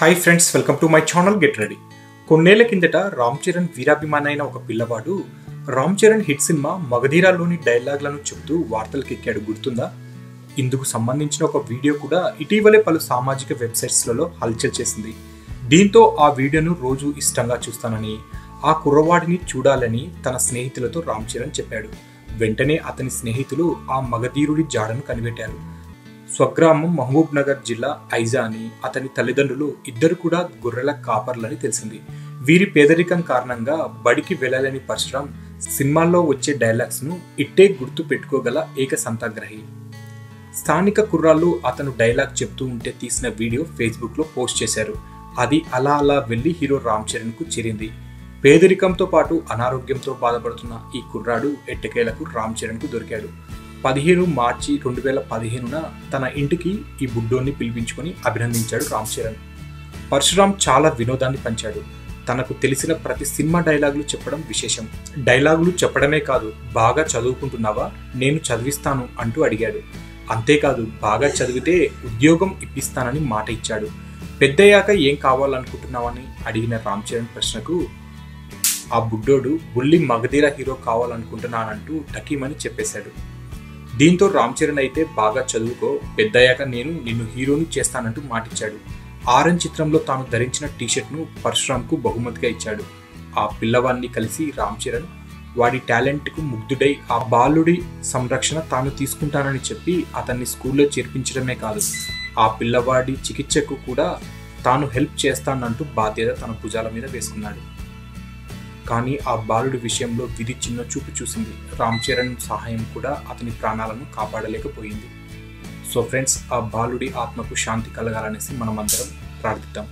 Hi friends welcome to my channel get ready కొన్నేళ్ళ కిందట రామ్ చరణ్ వీరాభిమాని అయిన ఒక పిల్లవాడు రామ్ చరణ్ హిట్ సినిమా మగధీరాలోని డైలాగ్లను చెబుతూ వార్తలకు ఎక్కాడు గుర్తుందా? ఇందుకు సంబంధించిన ఒక వీడియో కూడా ఇటీవలే పలు సామాజిక వెబ్సైట్స్లలో హల్చల్ చేసింది. దీంతో ఆ వీడియోను రోజు ఇష్టంగా చూస్తానని ఆ కుర్రవాడిని చూడాలని తన స్నేహితులతో రామ్ చరణ్ చెప్పాడు. వెంటనే అతని స్నేహితులు ఆ మగధీరుడి జాడను కనిపెట్టారు. స్వగ్రామం మహబూబ్ నగర్ జిల్లా ఐజా అని అతని తల్లిదండ్రులు ఇద్దరు కూడా గొర్రెల కాపర్లని తెలిసింది. వీరి పేదరికం కారణంగా బడికి వెళ్ళలేని పరశురాం సినిమాల్లో వచ్చే డైలాగ్స్ను ఇట్టే గుర్తు పెట్టుకోగల ఏక సంతాగ్రహి. స్థానిక కుర్రాళ్ళు అతను డైలాగ్ చెప్తూ ఉంటే తీసిన వీడియో ఫేస్బుక్లో పోస్ట్ చేశారు. అది అలా అలా వెళ్ళి హీరో రామ్ చరణ్కు చేరింది. పేదరికంతో పాటు అనారోగ్యంతో బాధపడుతున్న ఈ కుర్రాడు ఎట్టకేలకు రామ్ చరణ్కు దొరికాడు. పదిహేను మార్చి రెండు వేల పదిహేనున తన ఇంటికి ఈ బుడ్డోన్ని పిలిపించుకొని అభినందించాడు రామ్ చరణ్. పరశురామ్ చాలా వినోదాన్ని పంచాడు. తనకు తెలిసిన ప్రతి సినిమా డైలాగులు చెప్పడం విశేషం. డైలాగులు చెప్పడమే కాదు బాగా చదువుకుంటున్నావా? నేను చదివిస్తాను అంటూ అడిగాడు. అంతేకాదు బాగా చదివితే ఉద్యోగం ఇప్పిస్తానని మాట ఇచ్చాడు. పెద్దయ్యాక ఏం కావాలనుకుంటున్నావని అడిగిన రామ్ చరణ్ ప్రశ్నకు ఆ బుడ్డోడు బుల్లి మగధీర హీరో కావాలనుకుంటున్నానంటూ టకీమని చెప్పేశాడు. దీంతో రామ్ చరణ్ అయితే బాగా చదువుకో పెద్దయ్యాక నేను నిన్ను హీరోని చేస్తానంటూ మాటిచ్చాడు. ఆరెంజ్ చిత్రంలో తాను ధరించిన టీషర్ట్ను పరశురామ్కు బహుమతిగా ఇచ్చాడు. ఆ పిల్లవాడిని కలిసి రామ్ చరణ్ వాడి టాలెంట్కు ముగ్ధుడై ఆ బాలుడి సంరక్షణ తాను తీసుకుంటానని చెప్పి అతన్ని స్కూల్లో చేర్పించడమే కాదు ఆ పిల్లవాడి చికిత్సకు కూడా తాను హెల్ప్ చేస్తానంటూ బాధ్యత తన భుజాల మీద వేసుకున్నాడు. కానీ ఆ బాలుడి విషయంలో విధి చిన్న చూపు చూసింది. రామ్ చరణ్ సహాయం కూడా అతని ప్రాణాలను కాపాడలేకపోయింది. సో ఫ్రెండ్స్ ఆ బాలుడి ఆత్మకు శాంతి కలగాలనేసి మనమందరం ప్రార్థిద్దాం.